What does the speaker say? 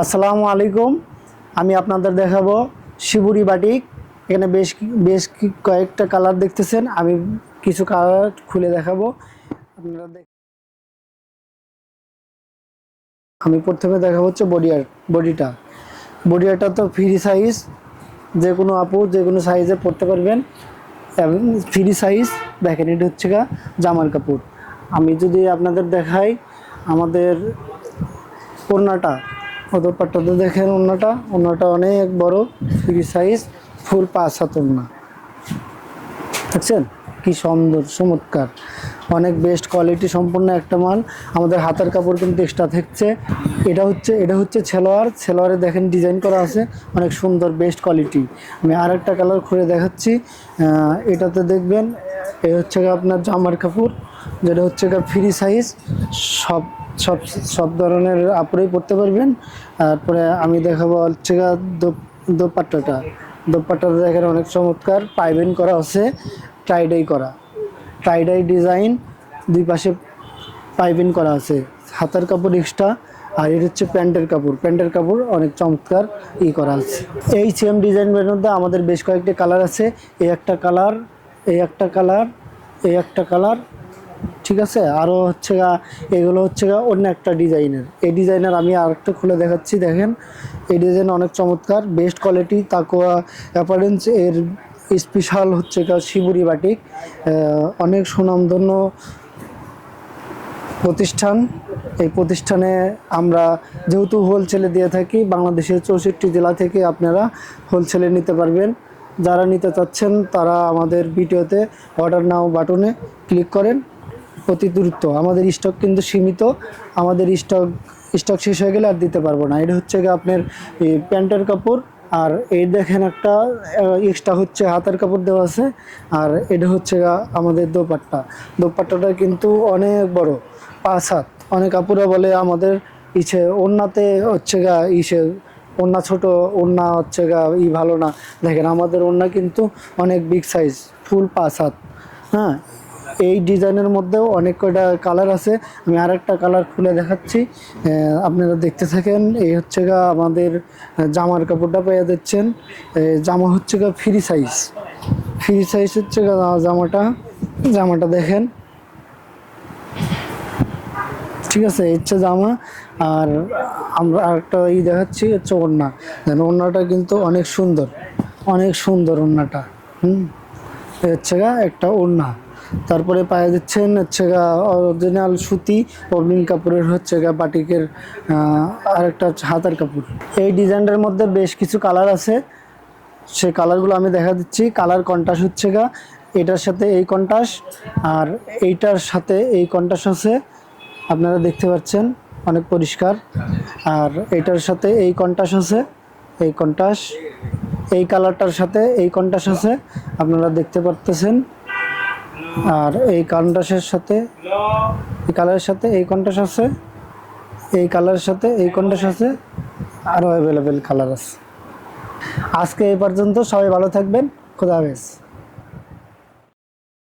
আসসালামু আলাইকুম। আমি আপনাদের দেখাবো শিবুরি বাটিক। এখানে বেশ বেশ কয়েকটা কালার দেখতেছেন। আমি কিছু কালার খুলে দেখাবো। আপনারা আমি প্রথমে দেখাবো হচ্ছে বডিয়ার বডিটা বডিয়ারটা তো ফ্রি সাইজ যে কোনো আপু, যে কোনো সাইজে পরতে পারবেন। এবং ফ্রি সাইজ দেখেন এটা হচ্ছে গা জামার কাপড়। আমি যদি আপনাদের দেখাই আমাদের ওড়নাটা অদরপাট্টাতে দেখেন ওড়নাটা ওড়নাটা অনেক বড় ফ্রি সাইজ ফুল পাঁচ হাত ওড়না দেখছেন? কি সুন্দর, চমৎকার। অনেক বেস্ট কোয়ালিটি সম্পন্ন একটা মাল। আমাদের হাতের কাপড় কিন্তু এক্সট্রা থাকছে। এটা হচ্ছে এটা হচ্ছে ছেলোয়ার। ছেলোয়ারে দেখেন ডিজাইন করা আছে। অনেক সুন্দর বেস্ট কোয়ালিটি আমি আর একটা কালার খুলে দেখাচ্ছি। এটাতে দেখবেন এ হচ্ছে আপনার জামার কাপড়, যেটা হচ্ছে গিয়ে ফ্রি সাইজ সব সব সব ধরনের আপড়েই পরতে পারবেন। তারপরে আমি দেখাবো হচ্ছে দোপ- দোপাট্টাটা। দোপাট্টাটা দেখেন অনেক চমৎকার, পাইবেন করা আছে টাইডাই করা। টাইডাই ডিজাইন দুই পাশে পাইপিং করা আছে হাতার কাপড় এক্সট্রা আর এটা হচ্ছে প্যান্টের কাপড়। প্যান্টের কাপড় অনেক চমৎকার ই করা আছে এই সেম ডিজাইনের মধ্যে আমাদের বেশ কয়েকটি কালার আছে। এই একটা কালার এই একটা কালার, এই একটা কালার, ঠিক আছে? আরও হচ্ছে গা, এগুলো হচ্ছে গা অন্য একটা ডিজাইনের। এই ডিজাইনের আমি আরেকটা খুলে দেখাচ্ছি, দেখেন। এই ডিজাইন অনেক চমৎকার, বেস্ট কোয়ালিটি, তাকোয়া অ্যাপারেন্স, এর স্পেশাল হচ্ছে গা শিবুরি বাটিক। অনেক সুনামধন্য প্রতিষ্ঠান। এই প্রতিষ্ঠানে আমরা যেহেতু হোলসেলে দিয়ে থাকি, বাংলাদেশের চৌষট্টি জেলা থেকে আপনারা হোলসেলে নিতে পারবেন। যারা নিতে চাচ্ছেন, তারা আমাদের ভিডিওতে অর্ডার নাও বাটনে ক্লিক করেন। অতি দ্রুত। আমাদের স্টক কিন্তু সীমিত। আমাদের স্টক স্টক শেষ হয়ে গেলে আর দিতে পারব না। এটা হচ্ছে গিয়ে আপনার প্যান্টের কাপড়। আর এই দেখেন একটা এক্সট্রা হচ্ছে হাতের কাপড় দেওয়া আছে। আর এটা হচ্ছে আমাদের দোপাট্টা। দোপাট্টাটা কিন্তু অনেক বড়, পাঁচ হাত। অনেক কাপড়ে বলে আমাদের ইসে ওড়নাতে হচ্ছে গা ইসে ওড়না ছোট, ওড়না হচ্ছে গা, ই ভালো না। দেখেন, আমাদের ওড়না কিন্তু অনেক বিগ সাইজ ফুল পাঁচ হাত। হ্যাঁ? এই ডিজাইনের মধ্যেও অনেক কয়টা কালার আছে। আমি আরেকটা কালার খুলে দেখাচ্ছি। আপনারা দেখতে থাকেন, এই হচ্ছে গা আমাদের জামার কাপড়টা পেয়ে যাচ্ছেন। জামা হচ্ছে গা ফ্রি সাইজ ফ্রি সাইজ হচ্ছে গা জামাটা। জামাটা দেখেন। ঠিক আছে হচ্ছে জামা আর আমরা আরেকটা ই দেখাচ্ছি, হচ্ছে ওড়না। দেন ওড়নাটা কিন্তু অনেক সুন্দর অনেক সুন্দর ওড়নাটা, হুম? হচ্ছে গা একটা ওড়না। তারপরে পায়ে দিচ্ছেন হচ্ছে গা অরিজিনাল সুতি অবিন কাপড়ের হচ্ছে গা বাটিকের আরেকটা হচ্ছে হাতার কাপড়। এই ডিজাইনটার মধ্যে বেশ কিছু কালার আছে। সে কালারগুলো আমি দেখা দিচ্ছি। কালার কন্টাস হচ্ছে গা, এটার সাথে এই কন্টাস আর এইটার সাথে এই কন্টাস আছে। আপনারা দেখতে পাচ্ছেন, অনেক পরিষ্কার। আর এটার সাথে এই কন্টাস আছে, এই কন্টাস। এই কালারটার সাথে এই কন্টাস আছে, আপনারা দেখতে পারতেছেন। আর এই কন্টাসের সাথে, এই কালারের সাথে এই কন্টাস আছে, এই কালারের সাথে এই কন্টাস আছে আরও অ্যাভেলেবেল কালার আছে। আজকে এই পর্যন্ত সবাই ভালো থাকবেন, খুদা হাফেজ।